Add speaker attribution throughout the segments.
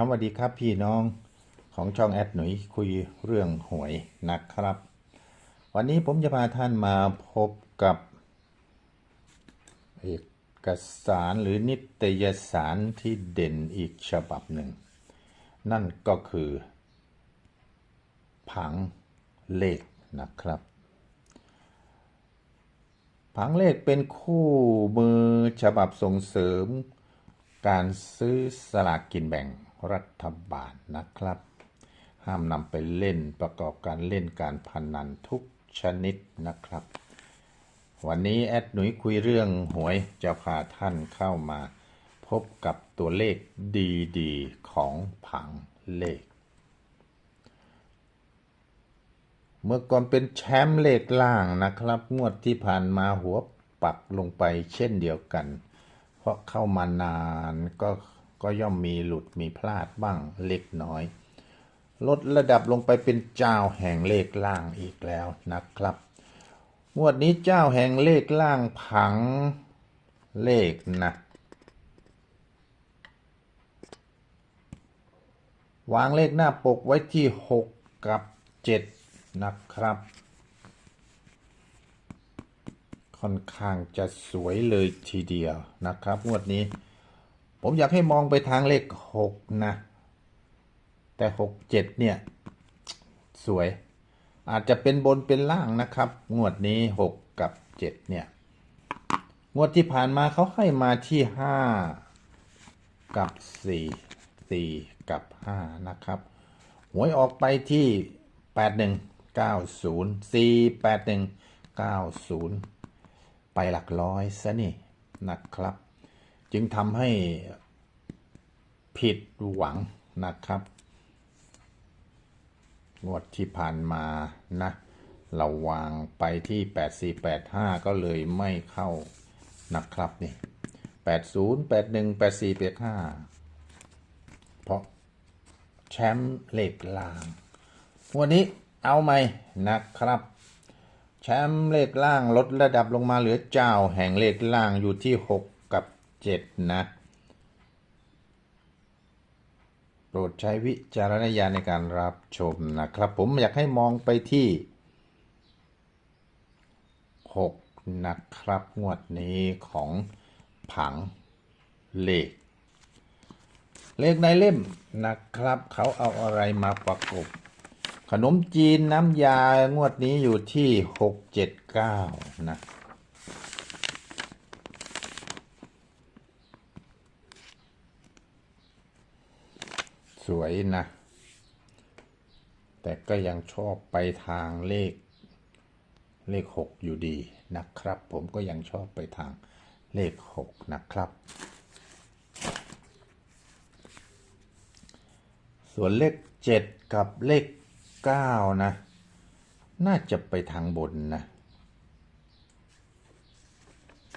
Speaker 1: ครับสวัสดีครับพี่น้องของช่องแอดหนุยคุยเรื่องหวยนะครับ วันนี้ผมจะพาท่านมาพบกับ เอกสารหรือนิตยสารที่เด่นอีกฉบับหนึ่ง นั่นก็คือ ผังเลขนะครับ ผังเลขเป็นคู่มือฉบับส่งเสริมการซื้อสลากกินแบ่ง รัฐบาลนะครับ ห้ามนำไปเล่นประกอบการเล่นการพนันทุกชนิดนะครับ วันนี้แอดหนุยคุยเรื่องหวยจะพาท่านเข้ามา พบกับตัวเลขดีๆของผังเลข เมื่อก่อนเป็นแชมป์เลขล่างนะครับ งวดที่ผ่านมาหัวปักลงไปเช่นเดียวกัน เพราะเข้ามานานก็ ก็ย่อมมีหลุดมีพลาดบ้างเล็กน้อย ลดระดับลงไปเป็นเจ้าแห่งเลขล่างอีกแล้วนะครับ งวดนี้เจ้าแห่งเลขล่างผังเลขนะวางเลขหน้าปกไว้ที่ 6 กับ 7 นะครับ ค่อนข้างจะสวยเลยทีเดียวนะครับ งวดนี้ ผมอยากให้มองไปทางเลข6นะ แต่6 7เนี่ย สวย อาจจะเป็นบนเป็นล่างนะครับ งวดนี้6กับ7เนี่ย งวดที่ผ่านมาเขาให้มาที่5กับ4 4กับ5นะครับหวยออกไปที่8190 48190ไปหลักร้อยซะนี่นะครับ จึงทำให้ผิดหวังนะครับงวดที่ผ่านมานะเราวางไปที่ 8485 ก็เลยไม่เข้านะครับนี่ 80 81 84 85 เพราะแชมป์เลขล่าง วันนี้เอาไหมนะครับ แชมป์เลขล่างลดระดับลงมาเหลือเจ้าแห่งเลขล่างอยู่ที่ 6 กับ7นะโปรดใช้วิจารณญาณในการรับชมนะครับ ผมอยากให้มองไปที่6นะครับ งวดนี้ของผังเลข เลขในเล่มนะครับ เขาเอาอะไรมาประกบ ขนมจีนน้ำยางวดนี้อยู่ที่ 679 นะ สวยนะ แต่ก็ยังชอบไปทางเลขเลข 6 อยู่ดีนะครับ ผมก็ยังชอบไปทางเลข 6 นะครับ ส่วนเลข 7 กับเลข 9 นะ น่าจะไปทางบนนะ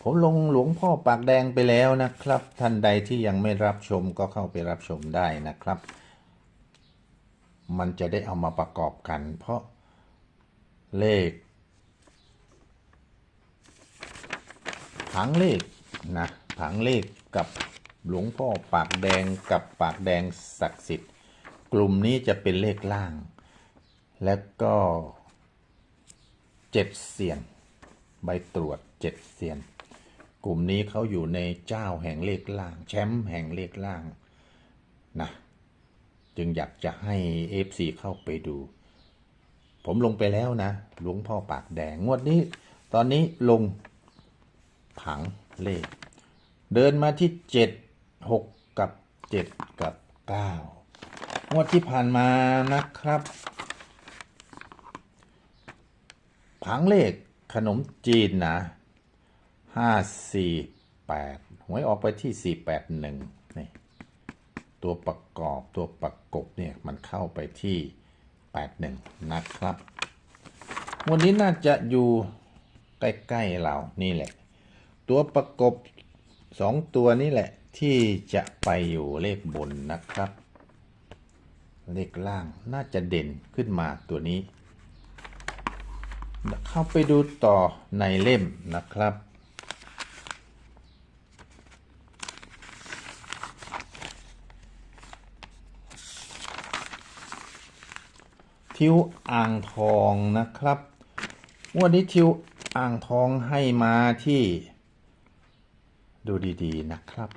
Speaker 1: ผมลงหลวงพ่อปากแดงไปแล้วนะครับ ท่านใดที่ยังไม่รับชมก็เข้าไปรับชมได้นะครับ มันจะได้เอามาประกอบกัน เพราะเลขผังเลขนะผังเลขกับหลวงพ่อปากแดงกับปากแดงศักดิ์สิทธิ์ กลุ่มนี้จะเป็นเลขล่าง และก็เจ็ดเสียน ใบตรวจเจ็ดเสียน กลุ่มนี้เขาอยู่ในเจ้าแห่งเลขล่าง แชมป์แห่งเลขล่างนะ จึงอยากจะให้ FC เข้าไปดู ผมลงไปแล้วนะ หลวงพ่อปากแดงงวดนี้ ตอนนี้ลงผังเลข เดินมาที่ 7 6 กับ 7 กับ 9 งวดที่ผ่านมานะครับ ผังเลขขนมจีนนะ 548หวยออกไปที่ 481นี่ ตัวประกอบตัวประกบเนี่ยมันเข้าไปที่ 81 นะครับ วันนี้น่าจะอยู่ใกล้ๆเรานี่แหละ ตัวประกบ 2 ตัวนี้แหละที่จะไปอยู่เลขบนนะครับ เลขล่างน่าจะเด่นขึ้นมาตัวนี้ เข้าไปดูต่อในเล่มนะครับ ทิวอ่างทองนะครับวันนี้ทิวอ่างทองให้มาที่ ดูดีๆนะครับ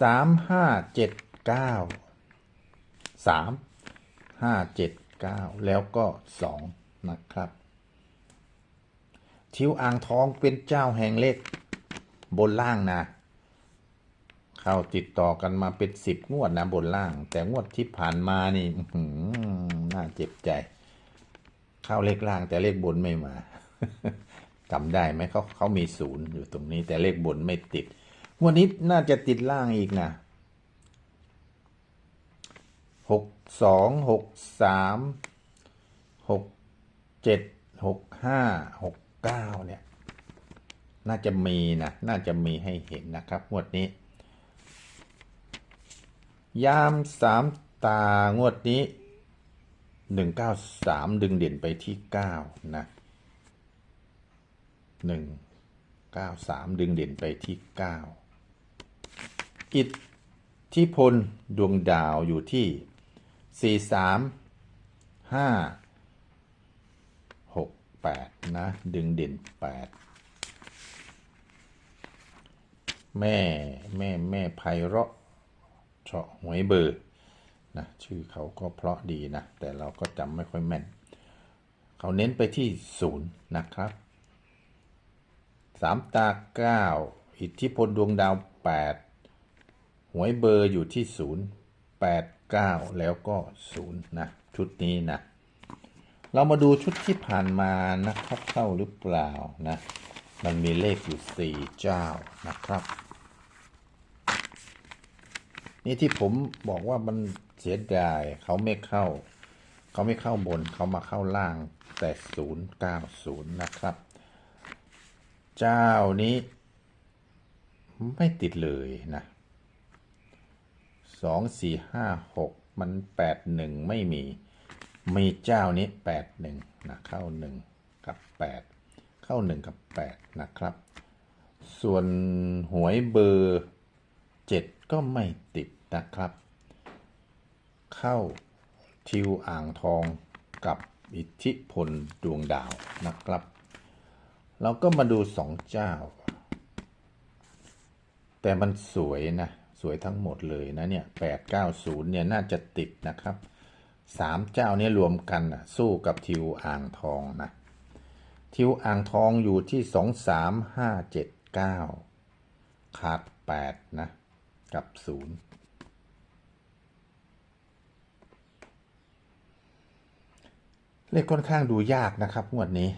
Speaker 1: สามห้าเจ็ดเก้าสามห้าเจ็ดเก้าแล้วก็สองนะครับ ทิวอ่างทองเป็นเจ้าแห่งเลขบนล่างนะ เข้าติดต่อกันมาเป็นสิบงวดนะบนล่าง แต่งวดที่ผ่านมานี่หืน่าเจ็บใจ เข้าเลขล่างแต่เลขบนไม่มาจำได้ไหมเขาเขามีศูนย์อยู่ตรงนี้ แต่เลขบนไม่ติดงวดนี้น่าจะติดล่างอีกนะหกสองหกสามหกเจ็ดหกห้าหกเก้าเนี่ย น่าจะมีนะ น่าจะมีให้เห็นนะครับงวดนี้ ยามสามตางวดนี้หนึ่งเก้าสามดึงเด่นไปที่เก้านะหนึ่งเก้าสามดึงเด่นไปที่เก้าอิทธิพลดวงดาวอยู่ที่สี่สามห้าหกแปดนะ ดึงเด่นแปดแม่แม่แม่ไพเราะ เฉาะหวยเบอร์นะชื่อเขาก็เพราะดีนะ แต่เราก็จำไม่ค่อยแม่น เขาเน้นไปที่ศูนย์นะครับสามตาเก้าอิทธิพลดวงดาวแปดหวยเบอร์อยู่ที่ศูนย์แปดเก้าแล้วก็ศูนย์นะ ชุดนี้นะ เรามาดูชุดที่ผ่านมานะครับเข้าหรือเปล่านะ มันมีเลขอยู่สี่เจ้านะครับ นี่ที่ผมบอกว่ามันเสียดายเขาไม่เข้า เขาไม่เข้าบนเขามาเข้าล่างแต่ศูนย์เก้าศูนย์นะครับ เจ้านี้ ไม่ติดเลยนะสองสี่ห้าหกมันแปดหนึ่งไม่มี มีเจ้านี้แปดหนึ่งนะเข้าหนึ่งกับแปดเข้าหนึ่งกับแปดนะครับ ส่วนหวยเบอร์ เจ็ดก็ไม่ติดนะครับ เข้าทิวอ่างทองกับอิทธิพลดวงดาวนะครับ เราก็มาดูสองเจ้า แต่มันสวยนะ สวยทั้งหมดเลยนะเนี่ยแปดเก้าศูนย์เนี่ยน่าจะติดนะครับสามเจ้านี้รวมกันนะสู้กับทิวอ่างทองนะ ทิวอ่างทองอยู่ที่สองสามห้าเจ็ดเก้าขาดแปดนะ กับศูนย์เลขค่อนข้างดูยากนะครับงวดนี้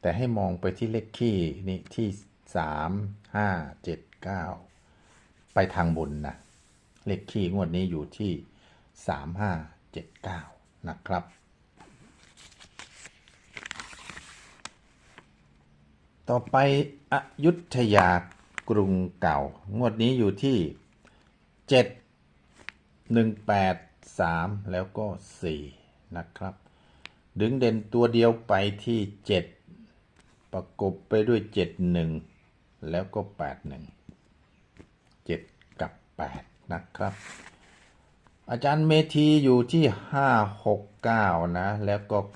Speaker 1: แต่ให้มองไปที่เลขขี้นี่ที่สามห้าเจ็ดเก้าไปทางบนนะ เลขขี้งวดนี้อยู่ที่สามห้าเจ็ดเก้านะครับ ต่อไปอยุธยา กรุงเก่า งวดนี้อยู่ที่ 7 1 8 3 แล้วก็ 4 นะครับ ดึงเด่นตัวเดียวไปที่ 7 ประกบไปด้วย 7 1 แล้วก็ 8 1 7 กับ 8 นะครับ อาจารย์เมธีอยู่ที่ 569 นะ แล้วก็ 968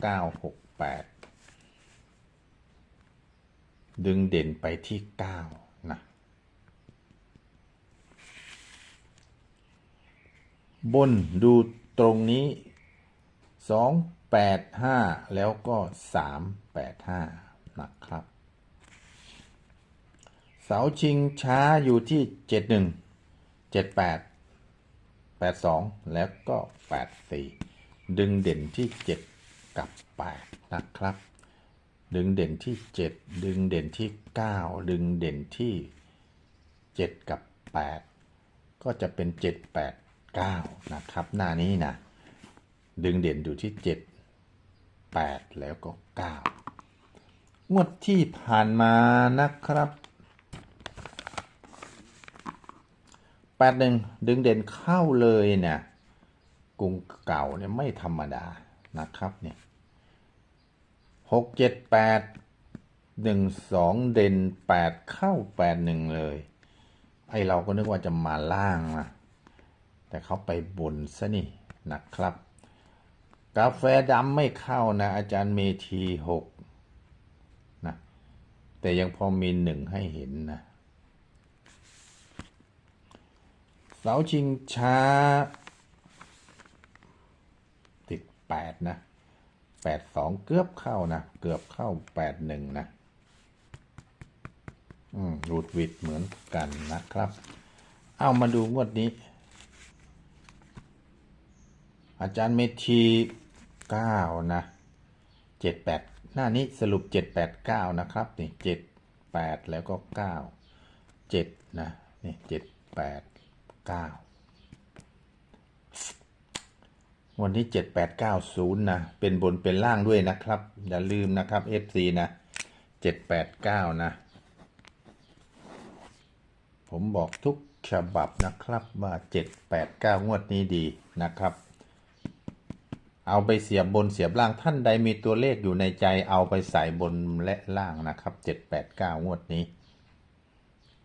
Speaker 1: ดึงเด่นไปที่ 9 บนดูตรงนี้สองแปดห้าแล้วก็สามแปดห้านะครับ เสาชิงช้าอยู่ที่เจ็ดหนึ่งเจ็ดแปดแปดสองแล้วก็แปดสี่ดึงเด่นที่เจ็ดกับแปดนะครับ ดึงเด่นที่เจ็ดดึงเด่นที่เก้าดึงเด่นที่เจ็ดกับแปดก็จะเป็นเจ็ ดแปดเก้านะครับ หน้านี้นะ ดึงเด่นอยู่ที่เจ็ดแปดแล้วก็เก้างวดที่ผ่านมานะครับแปดหนึ่งดึงเด่นเข้าเลยเนี่ยกรุงเก่าเนี่ยไม่ธรรมดานะครับเนี่ยหกเจ็ดแปดหนึ่งสองเด่นแปดเข้าแปดหนึ่งเลย ไอเราก็นึกว่าจะมาล่างนะ แต่เขาไปบนซะนี่นะครับ กาแฟดำไม่เข้านะ อาจารย์เมทีหกนะแต่ยังพอมีหนึ่งให้เห็นนะเสาชิงช้า ติดแปดนะแปดสองเกือบเข้านะ เกือบเข้าแปดหนึ่งนะอืมรูดวิดเหมือนกันนะครับ เอามาดูงวดนี้ อาจารย์เมทีเก้านะเจ็ดแปดหน้านี้สรุปเจ็ดแปดเก้านะครับนี่เจ็ดแปดแล้วก็เก้าเจ็ดนะนี่เจ็ดแปดเก้าวันนี้เจ็ดแปดเก้าศูนย์นะเป็นบนเป็นล่างด้วยนะครับ อย่าลืมนะครับ FC นะเจ็ดแปดเก้านะผมบอกทุกฉบับนะครับว่า 7 8 9 งวดนี้ดีนะครับ เอาไปเสียบบนเสียบล่างท่านใดมีตัวเลขอยู่ในใจเอาไปใส่บนและล่างนะครับ7 8 9งวดนี้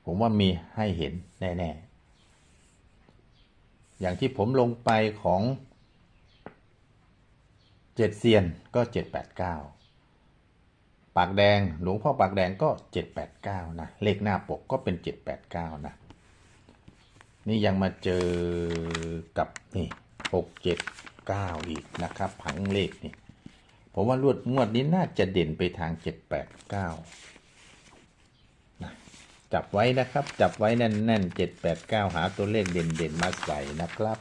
Speaker 1: ผมว่ามีให้เห็นแน่ ๆ อย่างที่ผมลงไปของเจ็ดเซียนก็7 8 9ปดเก้าปากแดงหลวงพ่อปากแดงก็ 789 นะ เลขหน้าปกก็เป็น 789 นะ นี่ยังมาเจอกับนี่ 679อีกนะครับ ผังเลขนี่ผมว่ารวดงวดนี้น่าจะเด่นไปทาง789นะจับไว้นะครับ จับไว้แน่นๆ789หาตัวเลขเด่นๆมาใส่นะครับ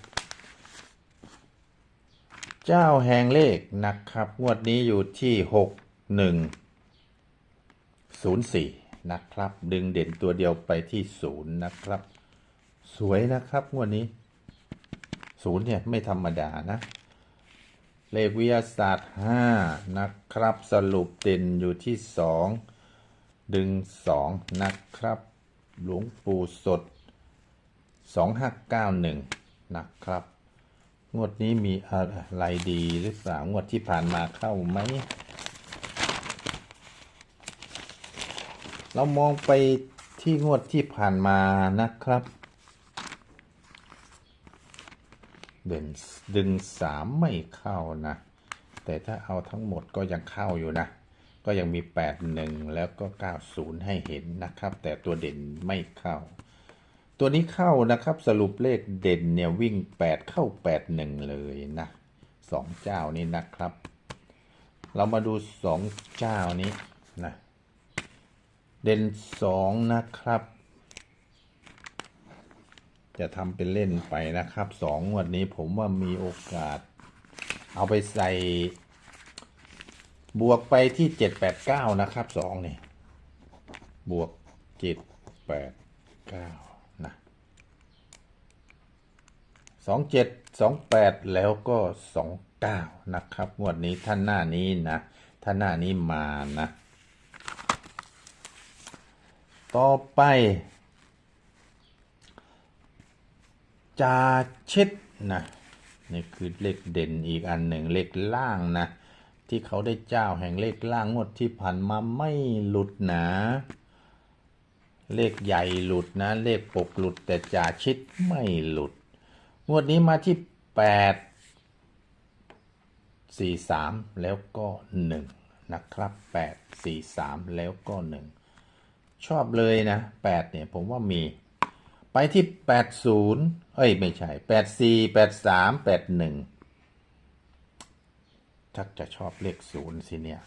Speaker 1: เจ้าแห่งเลขนะครับ งวดนี้อยู่ที่61 04นะครับ ดึงเด่นตัวเดียวไปที่ศูนย์นะครับ สวยนะครับ งวดนี้ศูนย์เนี่ยไม่ธรรมดานะ เลขวิทยาศาสตร์ 5 นะครับ สรุปเด่นอยู่ที่ 2 ดึง 2 นะครับ หลวงปู่สด 2591 นะครับ งวดนี้มีอะไรดีหรือเปล่างวดที่ผ่านมาเข้าไหม เรามองไปที่งวดที่ผ่านมานะครับ เด่นดึงสามไม่เข้านะ แต่ถ้าเอาทั้งหมดก็ยังเข้าอยู่นะ ก็ยังมี 81 แล้วก็ 90 ให้เห็นนะครับ แต่ตัวเด่นไม่เข้า ตัวนี้เข้านะครับสรุปเลขเด่นเนี่ยวิ่ง 8 เข้า 81 เลยนะสองเจ้านี้นะครับ เรามาดูสองเจ้านี้นะ เด่นสองนะครับ จะทำเป็นเล่นไปนะครับสองงวันนี้ผมว่ามีโอกาส เอาไปใส่ บวกไปที่เจ็ดแปดเก้านะครับสองนี่ บวกเจ็ดแปดเก้านะสองเจ็ดสองแปดแล้วก็สองเก้านะครับ งวดนี้ท่านหน้านี้นะท่านหน้านี้มานะ ต่อไป จาช็ดนะนี่คือเลขเด่นอีกอันหนึ่งเลขล่างนะ ที่เขาได้เจ้าแห่งเลขล่างงวดที่ผ่านมาไม่หลุดนะเลขใหญ่หลุดนะ เลขปกหลุดแต่จ่าชิดไม่หลุด งวดนี้มาที่แปดสี่สามแล้วก็หนึ่งนะครับแปดสี่สามแล้วก็หนึ่งชอบเลยนะแปดเนี่ยผมว่ามี ไปที่แปดศูนย์เอ้ย ไม่ใช่แปดสี่แปดสามแปดหนึ่งชักจะชอบเลขศูนย์สิเนี่ย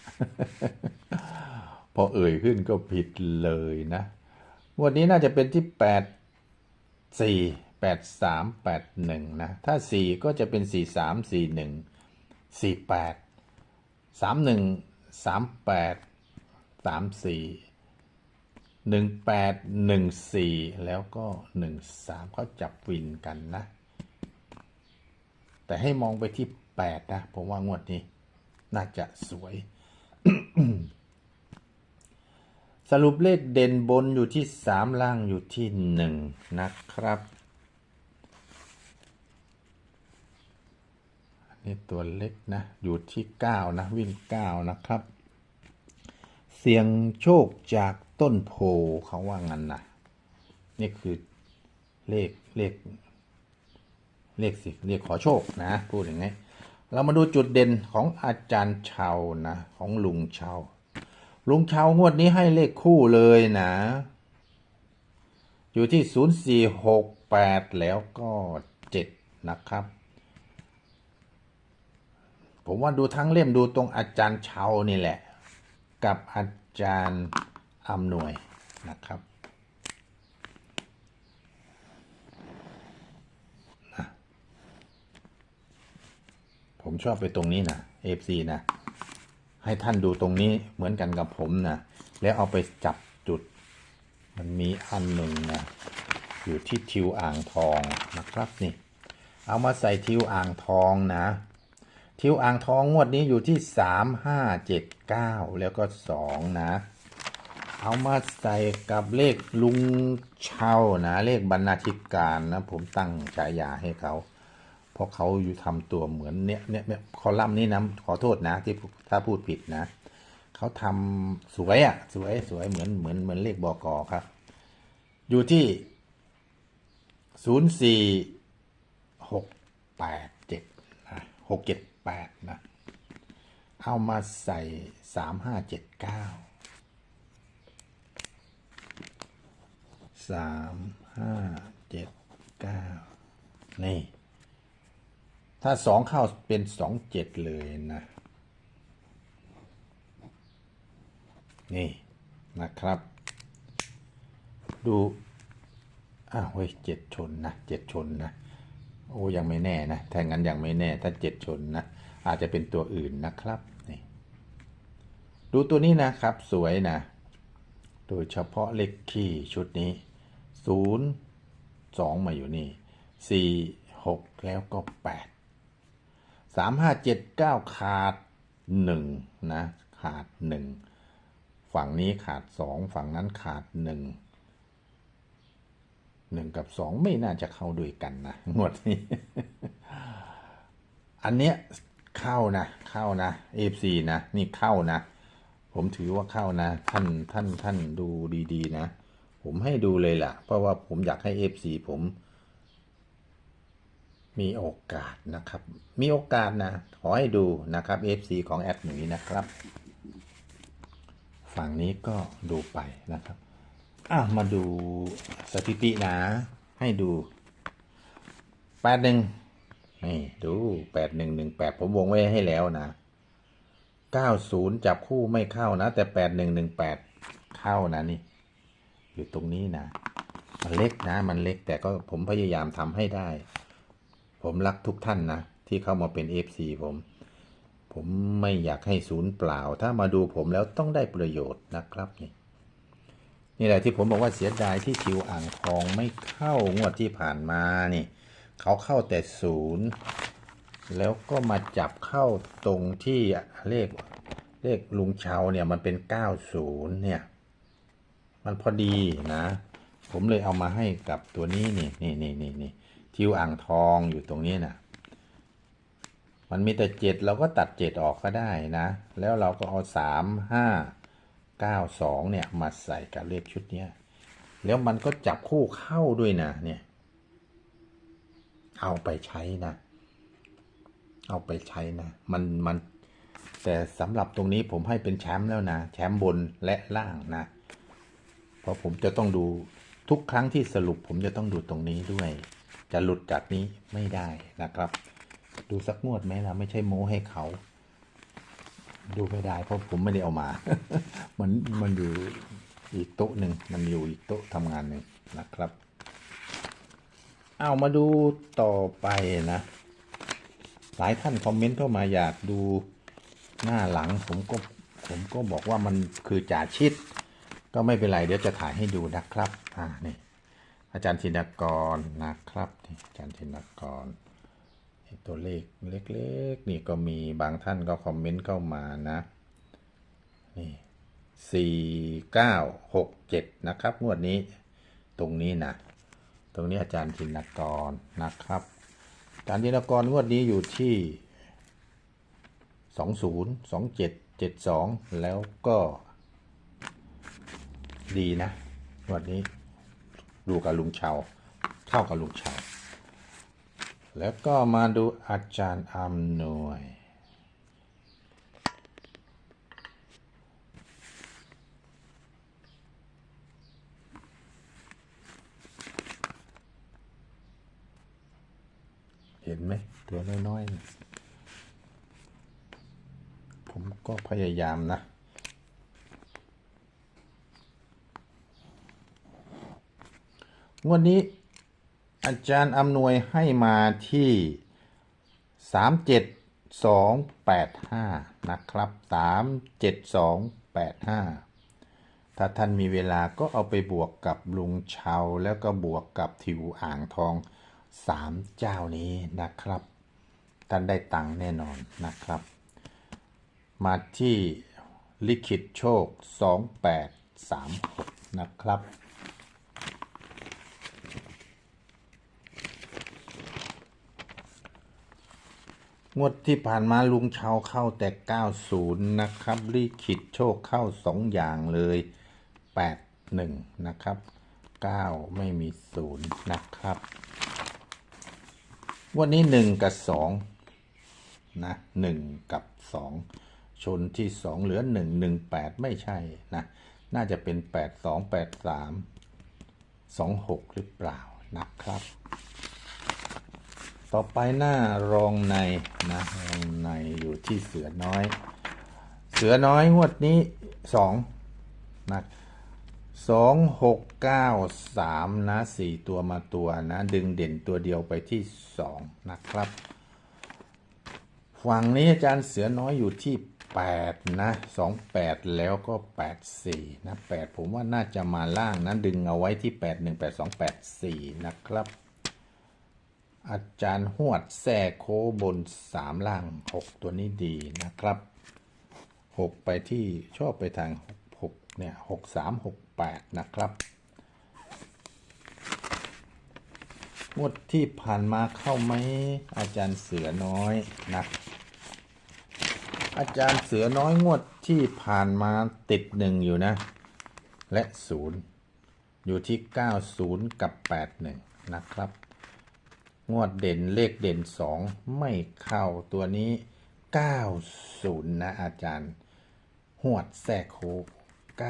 Speaker 1: พอเอ่ยขึ้นก็ผิดเลยนะวันนี้น่าจะเป็นที่แปดสี่แปดสามแปดหนึ่งนะ ถ้าสี่ก็จะเป็นสี่สามสี่หนึ่งสี่แปดสามหนึ่งสามแปดสามสี่ สามหนึ่งแปดหนึ่งสี่แล้วก็หนึ่งสามเขาจับวินกันนะ แต่ให้มองไปที่แปดนะ ผมว่างวดนี้ น่าจะสวย สรุปเลขเด่นบนอยู่ที่สามล่างอยู่ที่หนึ่งนะครับนนี้ตัวเล็กนะ อยู่ที่เก้านะ วิ่งเก้านะครับ เสียงโชคจากต้นโพเขาว่างั้นนะนี่คือเลขเลข เลขสิเลขขอโชคนะพูดอย่างไงเรามาดูจุดเด่นของอาจารย์เชานะของลุงเชาลุงเชางวดนี้ให้เลขคู่เลยนะ อยู่ที่ศูนย์สี่หกแปดแล้วก็เจ็ดนะครับ ผมว่าดูทั้งเล่มดูตรงอาจารย์เชานี่แหละ กับอาจารย์ อำนวยนะครับผมชอบไปตรงนี้นะ FC นะ ให้ท่านดูตรงนี้เหมือนกันกับผมนะ แล้วเอาไปจับจุด มันมีอันหนึ่งนะ อยู่ที่ทิวอ่างทองนะครับนี่ เอามาใส่ทิวอ่างทองนะ ทิวอ่างทองงวดนี้อยู่ที่สามห้าเจ็ดเก้าแล้วก็สองนะ เอามาใส่กับเลขลุงเช่านะ เลขบรรณาธิการนะ ผมตั้งฉายาให้เขา เพราะเขาอยู่ทำตัวเหมือนเนี่ยเนี่ยเนี่ยคอลัมน์นี้นะขอโทษนะ ที่ถ้าพูดผิดนะ เขาทำสวยอะ่ะ สวยสวยเหมือนเหมือนเหมือนเลขบกครับ อยู่ที่ศูนย์สี่หกแปดเจ็ดนะหกเจ็ดแปดนะ เอามาใส่สามห้าเจ็ดเก้า สามห้าเจ็ดเก้านี่ ถ้าสองเข้าเป็นสองเจ็ดเลยนะ นี่นะครับ ดูอ้าวเฮ้ยเจ็ดชนนะเจ็ดชนนะ โอ้ยังไม่แน่นะ ถ้างั้นยังไม่แน่ ถ้าเจ็ดชนนะ อาจจะเป็นตัวอื่นนะครับนี่ดูตัวนี้นะครับสวยนะ โดยเฉพาะเลขคี่ชุดนี้ ศูนย์สองมาอยู่นี่สี่หกแล้วก็แปดสามห้าเจ็ดเก้าขาดหนึ่งนะ ขาดหนึ่งฝั่งนี้ขาดสองฝั่งนั้นขาดหนึ่งหนึ่งกับสองไม่น่าจะเข้าด้วยกันนะงวดนี้ อันเนี้ยเข้านะเข้านะ FC นะ นี่เข้านะ ผมถือว่าเข้านะ ท่านท่านท่านดูดี ๆ นะ ผมให้ดูเลยล่ะ เพราะว่าผมอยากให้ FC ผม มีโอกาสนะครับ มีโอกาสนะ ขอให้ดูนะครับ FC ของแอดหนุ่ยนะครับ ฝั่งนี้ก็ดูไปนะครับอะมาดูสถิตินะ ให้ดูแปดหนึ่งนี่ดูแปดหนึ่งหนึ่งแปดผมวงไว้ให้แล้วนะเก้าศูนย์จับคู่ไม่เข้านะ แต่แปดหนึ่งหนึ่งแปดเข้านะนี่ อยู่ตรงนี้นะ มันเล็กนะ มันเล็กแต่ก็ผมพยายามทำให้ได้ ผมรักทุกท่านนะ ที่เข้ามาเป็น FC ผม ผมไม่อยากให้ศูนย์เปล่า ถ้ามาดูผมแล้วต้องได้ประโยชน์นะครับนี่นี่แหละที่ผมบอกว่าเสียดายที่ทิวอ่างทองไม่เข้างวดที่ผ่านมานี่เขาเข้าแต่ศูนย์แล้วก็มาจับเข้าตรงที่เลขเลขลุงเชาเนี่ยมันเป็น 90เนี่ย มันพอดีนะ ผมเลยเอามาให้กับตัวนี้นี่นี่นี่นี่นี่ทิวอ่างทองอยู่ตรงนี้นะมันมีแต่เจ็ดเราก็ตัดเจ็ดออกก็ได้นะ แล้วเราก็เอาสามห้าเก้าสองเนี่ยมาใส่กับเลขชุดเนี้ยแล้วมันก็จับคู่เข้าด้วยนะเนี่ย เอาไปใช้นะ เอาไปใช้นะ มันมันแต่สำหรับตรงนี้ผมให้เป็นแชมป์แล้วนะ แชมป์บนและล่างนะ เพราะผมจะต้องดูทุกครั้งที่สรุปผมจะต้องดูตรงนี้ด้วย จะหลุดจากนี้ไม่ได้นะครับ ดูสักงวดไหมล่ะไม่ใช่โม้ให้เขา ดูไม่ได้เพราะผมไม่ได้เอามา มันมันอยู่อีกโต๊ะหนึ่งมันอยู่อีกโต๊ะทำงานหนึ่งนะครับ เอามาดูต่อไปนะ หลายท่านคอมเมนต์เข้ามาอยากดูหน้าหลังผมก็ผมก็บอกว่ามันคือจ่าชิด ก็ไม่เป็นไรเดี๋ยวจะถ่ายให้ดูนะครับ อ่านี่อาจารย์ธินกรนะครับนี่อาจารย์ธินกรตัวเลขเล็กๆนี่ก็มีบางท่านก็คอมเมนต์เข้ามานะนี่สี่เก้าหกเจ็ดนะครับงวดนี้ตรงนี้นะตรงนี้อาจารย์ธินกรนะครับ อาจารย์ธินกรงวดนี้อยู่ที่สองศูนย์สองเจ็ดเจ็ดสองแล้วก็ ดีนะวดนี้ดูกับลุงเชาเข้ากับลุงเชาแล้วก็มาดูอาจารย์อำนวย เห็นไหมตัวน้อยๆ ผมก็พยายามนะ งวดนี้ อาจารย์อำนวยให้มาที่ 37285 นะครับ 37285 ถ้าท่านมีเวลาก็เอาไปบวกกับลุงเชาแล้วก็บวกกับทิวอ่างทอง 3 เจ้านี้นะครับ ท่านได้ตังค์แน่นอนนะครับ มาที่ลิขิตโชค 2836 นะครับ งวดที่ผ่านมาลุงเชาเข้าแต่ 90 นะครับลิขิตโชคเข้า 2 อย่างเลย 81 นะครับ 9 ไม่มี 0 นะครับ วันนี้ 1 กับ 2 นะ 1 กับ 2 ชนที่ 2 เหลือ 1 1 8 ไม่ใช่นะ น่าจะเป็น 8 2 8 3 2 6 หรือเปล่านะครับ ต่อไปหน้ารองในนะรองในอยู่ที่เสือน้อย เสือน้อยงวดนี้สองนะสองหกเก้าสามนะสี่ตัวมาตัวนะ ดึงเด่นตัวเดียวไปที่สองนะครับ ฝั่งนี้อาจารย์เสือน้อยอยู่ที่แปดนะสองแปดแล้วก็แปดสี่นะแปดผมว่าน่าจะมาล่างนะ ดึงเอาไว้ที่แปดหนึ่งแปดสองแปดสี่นะครับ อาจารย์หวดแส่โคบนสามล่างหกตัวนี้ดีนะครับหกไปที่ชอบไปทางหกเนี่ยหกสามหกแปดนะครับงวดที่ผ่านมาเข้าไหมอาจารย์เสือน้อยนะอาจารย์เสือน้อยงวดที่ผ่านมาติดหนึ่งอยู่นะ และศูนย์อยู่ที่ 90 กับ 81 นะครับ งวดเด่นเลขเด่น 2 ไม่เข้าตัวนี้ 90 นะอาจารย์ หวดแทรกโคก90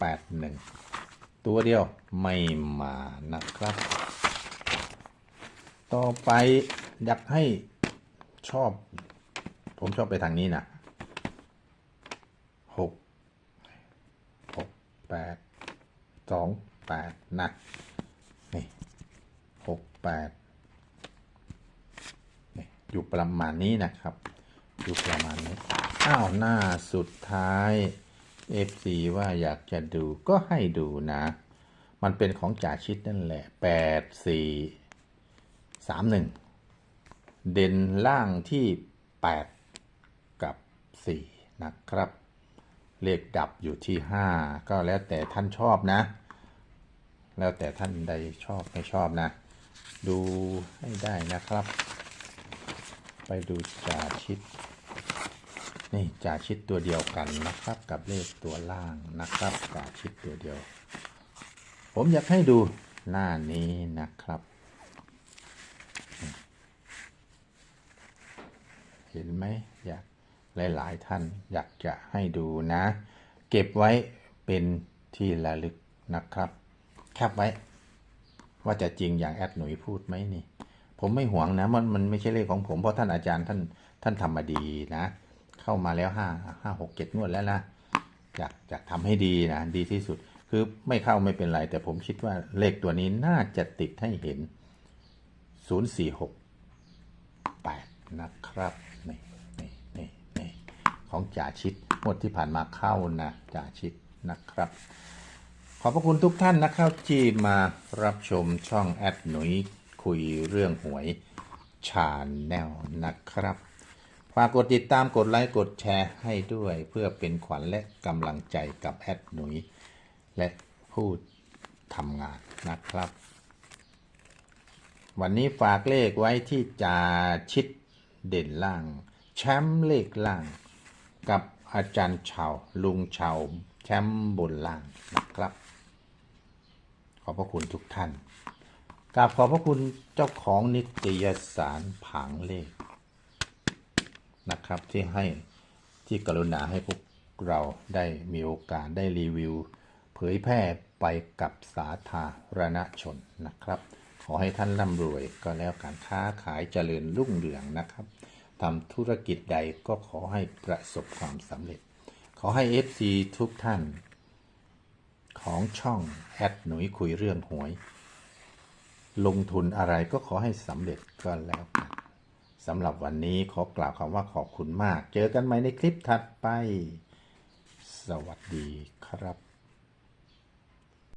Speaker 1: 81 ตัวเดียวไม่มานะครับ ต่อไปอยากให้ชอบ ผมชอบไปทางนี้นะหกหกแปดสองแปดนะ 8อยู่ประมาณนี้นะครับ อยู่ประมาณนี้ อ้าวหน้าสุดท้าย FC ว่าอยากจะดูก็ให้ดูนะ มันเป็นของจ่าชิดนั่นแหละ 8 4 3 1 เด่นล่างที่ 8 กับ 4 นะครับ เลขดับอยู่ที่ 5 ก็แล้วแต่ท่านชอบนะ แล้วแต่ท่านใดชอบไม่ชอบนะ ดูให้ได้นะครับ ไปดูจ่าชิด นี่จ่าชิดตัวเดียวกันนะครับ กับเลขตัวล่างนะครับจ่าชิดตัวเดียว ผมอยากให้ดูหน้านี้นะครับ เห็นไหมอยากหลายๆท่านอยากจะให้ดูนะ เก็บไว้เป็นที่ระลึกนะครับ แคปไว้ ว่าจะจริงอย่างแอดหนุ่ยพูดไหมนี่ ผมไม่หวงนะมันมันไม่ใช่เลขของผมเพราะท่านอาจารย์ท่านท่านทำมาดีนะ เข้ามาแล้วห้าห้าหกเจ็ดงวดแล้วนะอยากอยากทำให้ดีนะดีที่สุดคือไม่เข้าไม่เป็นไร แต่ผมคิดว่าเลขตัวนี้น่าจะติดให้เห็น 046 8 นะครับนี่นี่นี่นี่ของจ่าชิดงวดที่ผ่านมาเข้านะจ่าชิดนะครับ ขอบพระคุณทุกท่านนะครับที่มารับชมช่องแอดหนุยคุยเรื่องหวยชาแนลนะครับฝากกดติดตามกดไลค์กดแชร์ให้ด้วยเพื่อเป็นขวัญและกำลังใจกับแอดหนุยและผู้ทำงานนะครับ วันนี้ฝากเลขไว้ที่จาชิดเด่นล่าง แชมป์เลขล่างกับ อาจารย์เฉาลุงเฉาแชมป์บนล่างนะครับ ขอบพระคุณทุกท่านกราบขอบพระคุณเจ้าของนิตยสารผางเลขนะครับ ที่ให้ที่กรุณาให้พวกเราได้มีโอกาสได้รีวิว เผยแพร่ไปกับสาธารณชนนะครับ ขอให้ท่านร่ำรวยก็แล้วการค้าขายเจริญรุ่งเรืองนะครับ ทำธุรกิจใดก็ขอให้ประสบความสำเร็จ ขอให้ FC ทุกท่าน ของช่องแอดหนุยคุยเรื่องหวย ลงทุนอะไรก็ขอให้สำเร็จก็แล้วกันสำหรับวันนี้ขอกล่าวคำว่าขอบคุณมาก เจอกันใหม่ในคลิปถัดไป สวัสดีครับ